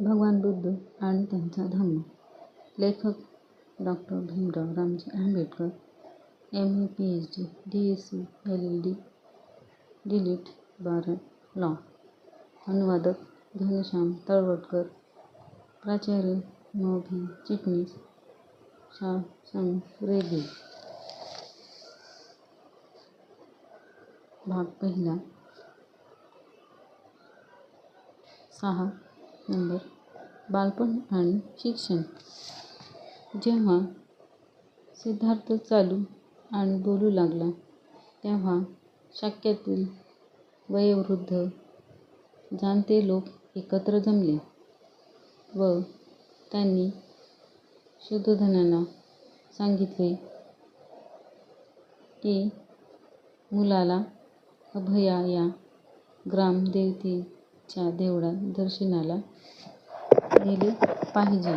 भगवान बुद्ध आणि त्यांचा धम्म लेखक doctor Bhimrao Ramji Ambedkar M A P H D D S C L L D DLitt bar law अनुवादक घनश्याम तळवटकर प्राचार्य मोभी चिटणीस शा सं रेगे भाग पहिला. सहा नंबर बालपण आणि शिक्षण. जेव्हा सिद्धार्थ चालू आणि बोलू लागला तेव्हा शाक्यातील वयोवृद्ध जाणते लोक एकत्र जमले व त्यांनी शुद्धोधनांना सांगितले की मुलाला अभया या च्या देवळात दर्शनाला नेले पाहिजे.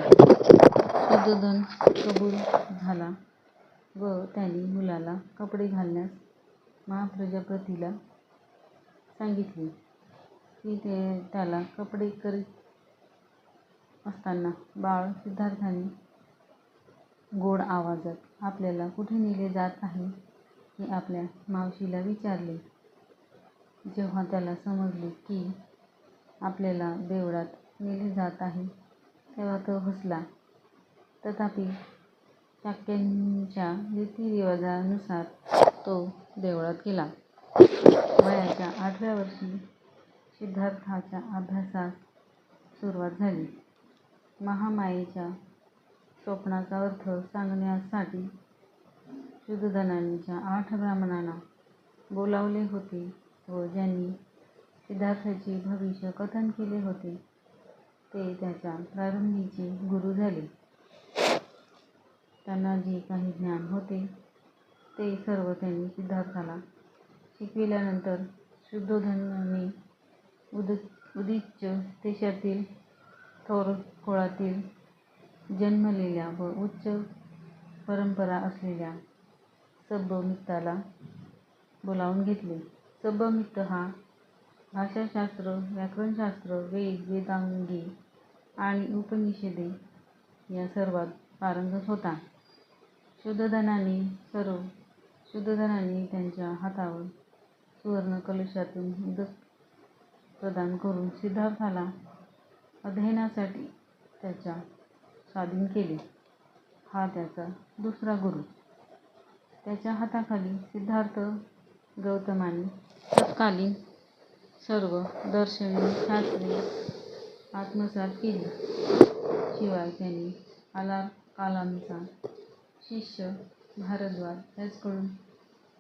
शुद्धोधन कबूल झाला व त्याने मुलाला कपडे घालण्यास महाप्रजापतीला सांगितले. की ते त्याला कपडे करीत असताना बाळ सिद्धार्थाने गोड आवाजात आपल्याला कुठे नेले जात आहे? हे आपल्या मावशीला विचारले. जेव्हा त्याला समजले की आपल्याला देवळात नेले जात आहे. तेव्हा तो हसला. तथापि शाक्यांच्या रीतिरिवाजानुसार तो देवळात गेला. वयाच्या आठव्या वर्षी सिद्धार्थाच्या अभ्यासास सुरुवात झाली. महामायेच्या स्वप्नाचा अर्थ सांगण्यासाठी शुद्धधनांच्या आठ ब्राह्मणांना बोलावले होते व ज्यांनी सिद्धार्थाचे भविष्य कथन केले होते. ते त्याच्या प्रारंभीचे गुरु झाले. त्यांना जे काही ज्ञान होते ते सर्व त्यांनी सिद्धार्थाला शिकविल्यानंतर शुद्धोधनाने उद उदिच्च देशातील थोर कुळातील जन्मलेल्या व उच्च परंपरा असलेल्या सब्बमित्ताला बोलावून घेतले. सब्बमित्त हा भाषाशास्त्र व्याकरणशास्त्र वेद वेदांगी आणि उपनिषदे या सर्वात पारंगत होता. शुद्धोधनाने सर्व शुद्धोधनाने त्यांच्या हातावर सुवर्ण कलशातून उदक प्रदान करून सिद्धार्थाला अध्ययनासाठी त्याच्या स्वाधीन केले. हा त्याचा दुसरा गुरु. त्याच्या हाताखाली सिद्धार्थ गौतमाने तत्कालीन सर्व दर्शने शास्त्रे आत्मसात केली. शिवाय त्यांनी आला कालांचा शिष्य भारद्वाज याचकडून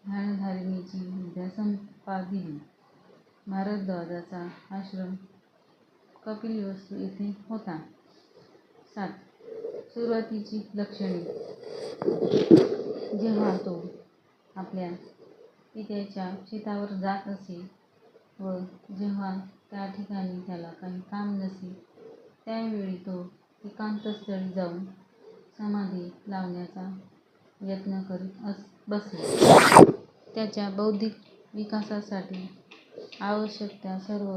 ध्यानधारणेची विद्या संपादिली. भारद्वाजाचा आश्रम कपिल वस्तू येथे होता. सात. सुरुवातीची लक्षणे. जेव्हा तो आपल्या पित्याच्या शेतावर जात असे व जेव्हा त्या ठिकाणी त्याला काही काम नसे त्यावेळी तो एकांतस्थळी जाऊन समाधी लावण्याचा यत्न करीत अस बसे त्याच्या बौद्धिक विकासासाठी आवश्यक त्या सर्व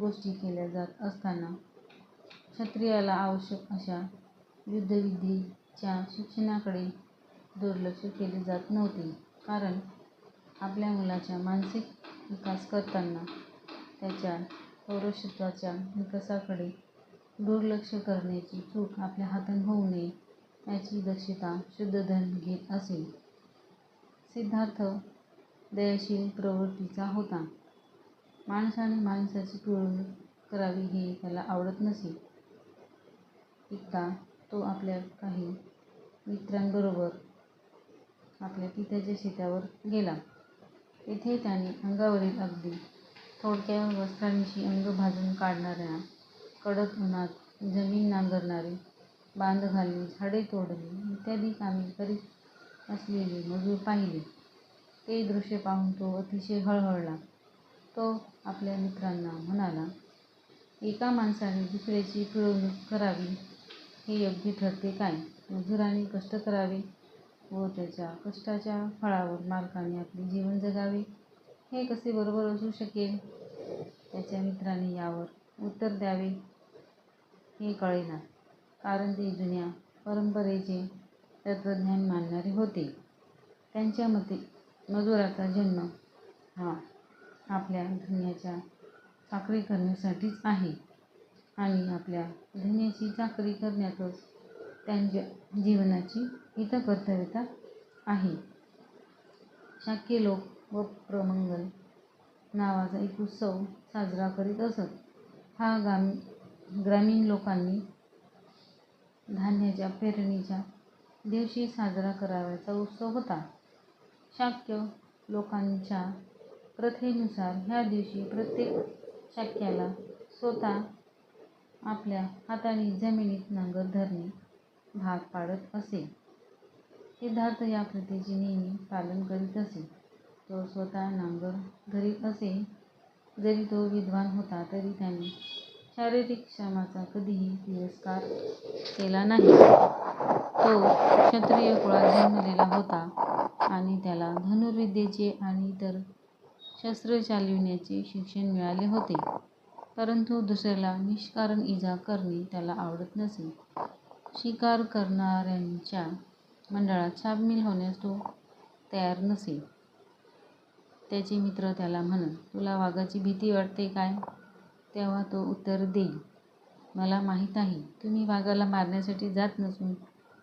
गोष्टी केल्या जात असताना क्षत्रियाला आवश्यक अशा युद्धविद्येच्या शिक्षणाकडे दुर्लक्ष केले जात नव्हते. कारण आपल्या मुलाच्या मानसिक विकास करताना त्याच्या पौरुषत्वाच्या विकासाकडे दुर्लक्ष करण्याची चूक आपल्या हातून होऊ नये याची दक्षता शुद्धोधन घेत असे. सिद्धार्थ दयाशील प्रवृत्तीचा होता. माणसाने माणसाची पिळवणूक करावी हे त्याला आवडत नसे. एकदा तो आपल्या काही मित्रांबरोबर आपल्या पित्याच्या शेतावर गेला. तेथे त्याने अंगावरील अगदी थोडक्या वस्त्रांची अंग भाजून काढणाऱ्या कडक उन्हात जमीन नांगरणारे बांध घालणे झाडे तोडणे इत्यादी कामे करीत असलेले मजूर पाहिले. ते दृश्य पाहून तो अतिशय हळहळला. तो आपल्या मित्रांना म्हणाला एका माणसाने दुसऱ्याची पिळवणूक करावी हे योग्य ठरते काय? मजुराने कष्ट करावे व त्याच्या कष्टाच्या फळावर मालकाने आपले जीवन जगावे हे कसे बरोबर असू शकेल? त्याच्या मित्राने यावर उत्तर द्यावे. हे कळेना कारण ते जुन्या परंपरेचे तत्त्वज्ञान मानणारे होते. त्यांच्या मते मजुराचा जन्म हा आपल्या धन्याच्या चाकरी करण्यासाठीच आहे आणि आपल्या धन्याची चाकरी करण्यातच त्यांच्या जीवनाची इथं कर्तव्यता आहे. शाक्य लोक व प्रमंगल नावाचा एक उत्सव साजरा करीत असत. हा ग्रामीण लोकांनी धान्याच्या पेरणीच्या दिवशी साजरा करावयाचा उत्सव होता. शाक्य लोकांच्या प्रथेनुसार ह्या दिवशी प्रत्येक शाक्याला स्वतः आपल्या हाताने जमिनीत नांगर धरणे भाग पाडत असे. सिद्धार्थ या प्रथेचे नेहमी पालन करीत असे. तो स्वतः नांगर घरी असे. जरी तो विद्वान होता तरी त्याने शारीरिक श्रमाचा कधीही तिरस्कार केला नाही. तो क्षत्रिय कुळात जन्मलेला होता आणि त्याला धनुर्विद्येचे आणि इतर शस्त्र चालविण्याचे शिक्षण मिळाले होते. परंतु दुसऱ्याला निष्कारण इजा करणे त्याला आवडत नसे. शिकार करणाऱ्यांच्या मंडळात सामील होण्यास तो तयार नसे. त्याचे मित्र त्याला म्हणत तुला वाघाची भीती वाटते काय? तेव्हा तो उत्तर देई मला माहीत आहे तुम्ही वाघाला मारण्यासाठी जात नसून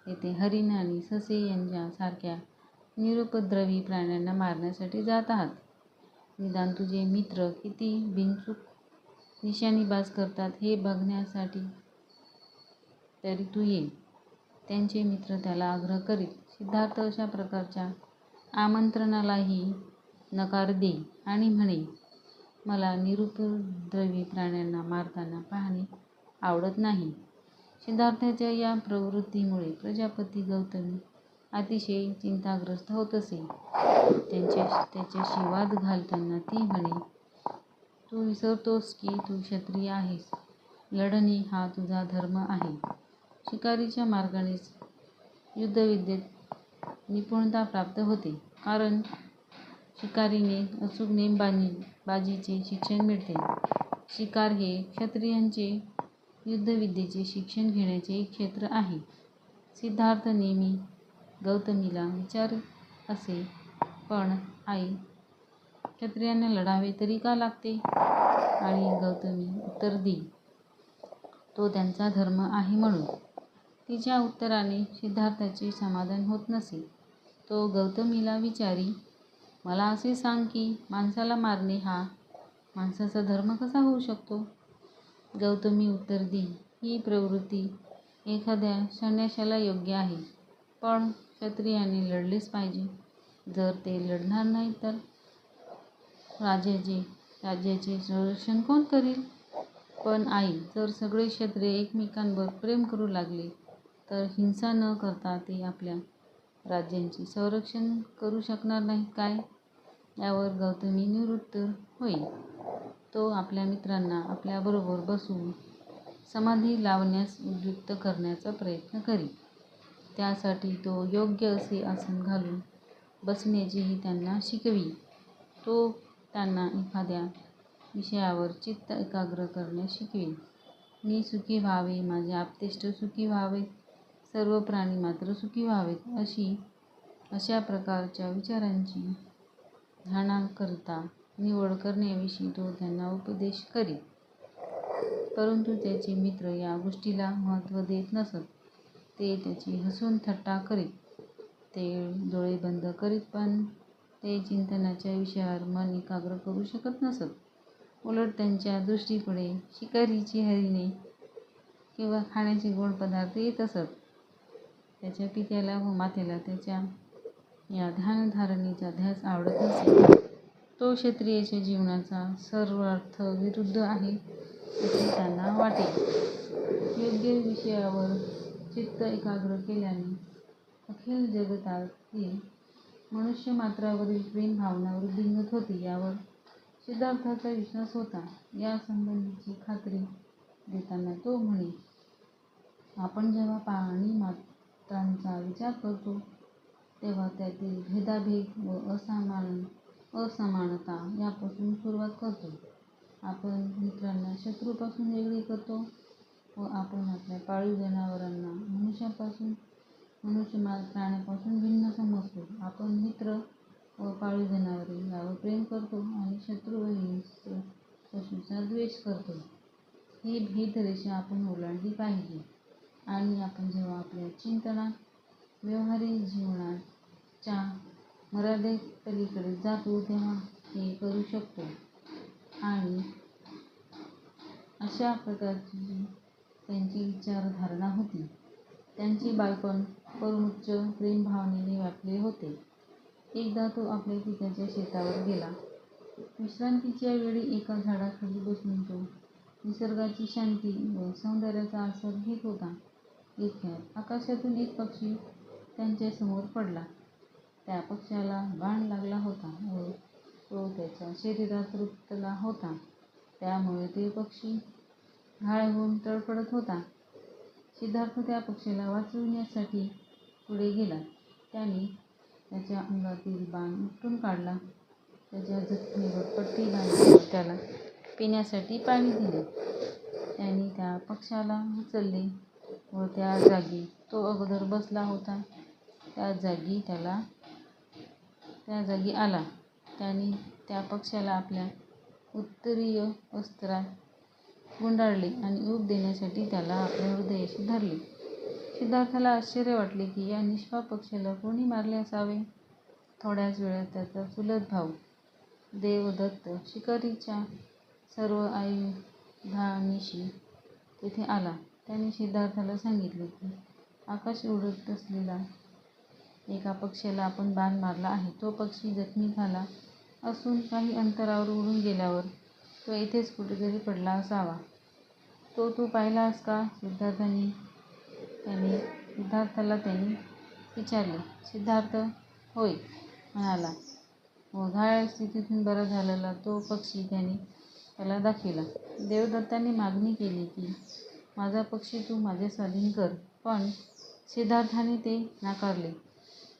येथे हरिण आणि ससे यांच्यासारख्या निरुपद्रवी प्राण्यांना मारण्यासाठी जात आहात. निदान तुझे मित्र किती बिनचूक निशाणीबाज करतात हे बघण्यासाठी तरी तू ये त्यांचे मित्र त्याला आग्रह करीत सिद्धार्थ अशा प्रकारच्या आमंत्रणालाही नकार दे आणि म्हणे मला निरुपद्रवी प्राण्यांना मारताना पाहणे आवडत नाही. सिद्धार्थाच्या या प्रवृत्तीमुळे प्रजापती गौतमी अतिशय चिंताग्रस्त होत असे. त्यांच्या त्याच्याशी वाद घालताना ती म्हणे तू विसरतोस की तू क्षत्रिय आहेस. लढणे हा तुझा धर्म आहे. शिकारीच्या मार्गानेच युद्धविद्येत निपुणता प्राप्त होते. कारण शिकारीने अचूक नेमबाजी बाजीचे शिक्षण मिळते. शिकार हे क्षत्रियांचे युद्धविद्येचे शिक्षण घेण्याचे एक क्षेत्र आहे. सिद्धार्थ नेहमी गौतमीला विचार असे पण आई क्षत्रियांना लढावे तरी का लागते? आणि गौतमी उत्तर दे तो त्यांचा धर्म आहे म्हणून. तिच्या उत्तराने सिद्धार्थाचे समाधान होत नसे. तो गौतमीला विचारी मला असे सांग की माणसाला मारणे हा माणसाचा धर्म कसा होऊ शकतो? गौतमी उत्तर दे ही प्रवृत्ती एखाद्या संन्याशाला योग्य आहे पण क्षत्रियाने लढलेच पाहिजे. जर ते लढणार नाही तर राजाचे राज्याचे संरक्षण कोण करील? पण आई जर सगळे क्षत्रिय एकमेकांवर प्रेम करू लागले तर हिंसा न करता ते आपल्या राज्यांचे संरक्षण करू शकणार नाहीत काय? यावर गौतमी निवृत्त होईल. तो आपल्या मित्रांना आपल्याबरोबर बसून समाधी लावण्यास उद्युक्त करण्याचा प्रयत्न करी त्यासाठी तो योग्य असे आसन घालून बसण्याचीही त्यांना शिकवी तो त्यांना एखाद्या विषयावर चित्त एकाग्र करण्यास शिकवी मी सुखी व्हावे माझे आप्तेष्ट सुखी व्हावेत. सर्व प्राणी मात्र सुखी व्हावेत अशी अशा प्रकारच्या विचारांची ध्यानाकरिता निवड करण्याविषयी तो त्यांना उपदेश करी परंतु त्याचे मित्र या गोष्टीला महत्त्व देत नसत. ते त्याची हसून थट्टा करीत. ते डोळे बंद करीत पण ते चिंतनाच्या विषयावर मन एकाग्र करू शकत नसत. उलट त्यांच्या दृष्टीकडे शिकारीची हरिणे किंवा खाण्याचे गोड पदार्थ येत असत. त्याच्या पित्याला व मातेला त्याच्या या ध्यानधारणेचा ध्यास आवडत नसे तो क्षत्रियाच्या जीवनाचा सर्वार्थ विरुद्ध आहे असे त्यांना वाटेल. योग्य विषयावर चित्त एकाग्र केल्याने अखिल जगतातील मनुष्य मात्रावरील प्रेम भावना वृद्धिंगत होती. यावर सिद्धार्थाचा विश्वास होता. या संबंधीची खात्री देताना तो म्हणे आपण जेव्हा प्राणी त्यांचा विचार करतो. तेव्हा त्यातील भेदाभेद व असमान असमानता यापासून सुरुवात करतो. आपण मित्रांना शत्रूपासून वेगळे करतो व आपण आपल्या पाळीव जनावरांना मनुष्यापासून मनुष्य प्राण्यापासून भिन्न समजतो. आपण मित्र व पाळीव जनावरे यावर प्रेम करतो आणि शत्रू व हिंस्र पशूचा द्वेष करतो. ही भेदरेषा आपण ओलांडली पाहिजे. आणि आपण जेव्हा आपल्या चिंतनात व्यवहारिक जीवनाच्या मर्यादेपलीकडे जातो तेव्हा हे करू शकतो. आणि अशा प्रकारची त्यांची विचारधारणा होती. त्यांचे बालपण परमोच्च प्रेमभावनेने व्यापले होते. एकदा तो आपल्या पित्याच्या शेतावर गेला. विश्रांतीच्या वेळी एका झाडाखाली बसून तो निसर्गाची शांती व सौंदर्याचा आस्वाद घेत होता. इतक्यात आकाशातून एक पक्षी त्यांच्यासमोर पडला. त्या पक्ष्याला बाण लागला होता व तो त्याच्या शरीरात रुतला होता. त्यामुळे ते पक्षी घाळ होऊन तडफडत होता. सिद्धार्थ त्या पक्ष्याला वाचविण्यासाठी पुढे गेला. त्याने त्याच्या अंगातील बाण उपटून काढला. त्याच्या जखमीवर पट्टी बांधली त्याला पिण्यासाठी पाणी दिले. त्याने त्या पक्ष्याला उचलले. व त्या जागी तो अगोदर बसला होता. त्या जागी त्याला त्या जागी आला. त्याने त्या पक्ष्याला आपल्या उत्तरीय वस्त्रात गुंडाळले आणि ऊब देण्यासाठी त्याला आपल्या हृदयाशी धरले. सिद्धार्थाला आश्चर्य वाटले की या निष्पाप पक्ष्याला कोणी मारले असावे? थोड्याच वेळात त्याचा चुलत भाऊ देवदत्त शिकारीच्या सर्व आयुधानिशी तेथे आला. त्याने सिद्धार्थाला सांगितले की आकाश उडत असलेला एका पक्ष्याला आपण बाण मारला आहे. तो पक्षी जखमी झाला असून काही अंतरावर उडून गेल्यावर तो येथेच कुठेतरी पडला असावा. तो तू पाहिलास का? सिद्धार्थाने त्याने सिद्धार्थाला त्याने विचारले. सिद्धार्थ होय म्हणाला. व स्थितीतून बरा झालेला तो पक्षी त्याने त्याला दाखविला. देवदत्ताने मागणी केली की माझा पक्षी तू माझे स्वाधीन कर. पण सिद्धार्थाने ते नाकारले.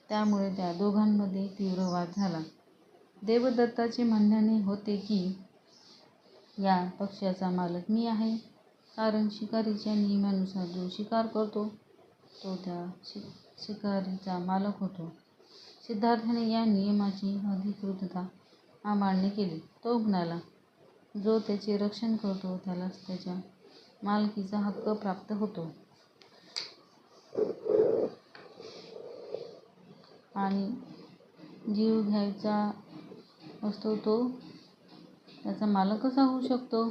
त्यामुळे त्या दोघांमध्ये तीव्र वाद झाला. देवदत्ताचे म्हणण्याने होते की या पक्ष्याचा मालक मी आहे. कारण शिकारीच्या नियमानुसार जो शिकार करतो तो त्या शि शिकारीचा मालक होतो. सिद्धार्थाने या नियमाची अधिकृतता अमान्य केली. तो म्हणाला जो त्याचे रक्षण करतो त्यालाच त्याच्या मालकीचा हक्क प्राप्त होतो. आणि जीव घ्यायचा असतो तो त्याचा मालक कसा होऊ शकतो?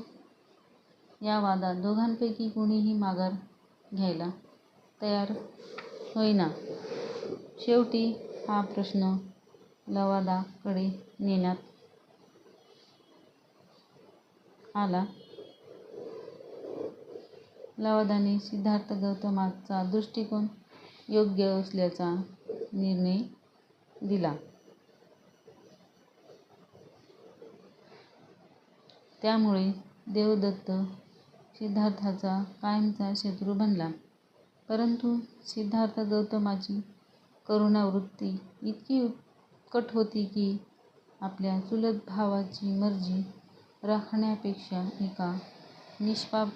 या वादात दोघांपैकी कोणीही माघार घ्यायला तयार होईना. शेवटी हा प्रश्न लवादाकडे नेण्यात आला. लवादाने सिद्धार्थ गौतमाचा दृष्टिकोन योग्य असल्याचा निर्णय दिला. त्यामुळे देवदत्त सिद्धार्थाचा कायमचा शत्रू बनला. परंतु सिद्धार्थ गौतमाची करुणावृत्ती इतकी उत्कट होती की आपल्या चुलत भावाची मर्जी राखण्यापेक्षा एका निष्पाप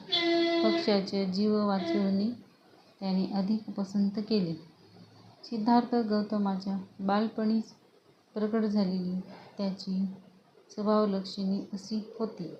पक्ष्याचा जीव वाचवणे त्याने अधिक पसंत केले. सिद्धार्थ गौतमाच्या बालपणीच प्रकट झालेली त्याची स्वभावलक्षणे अशी होती.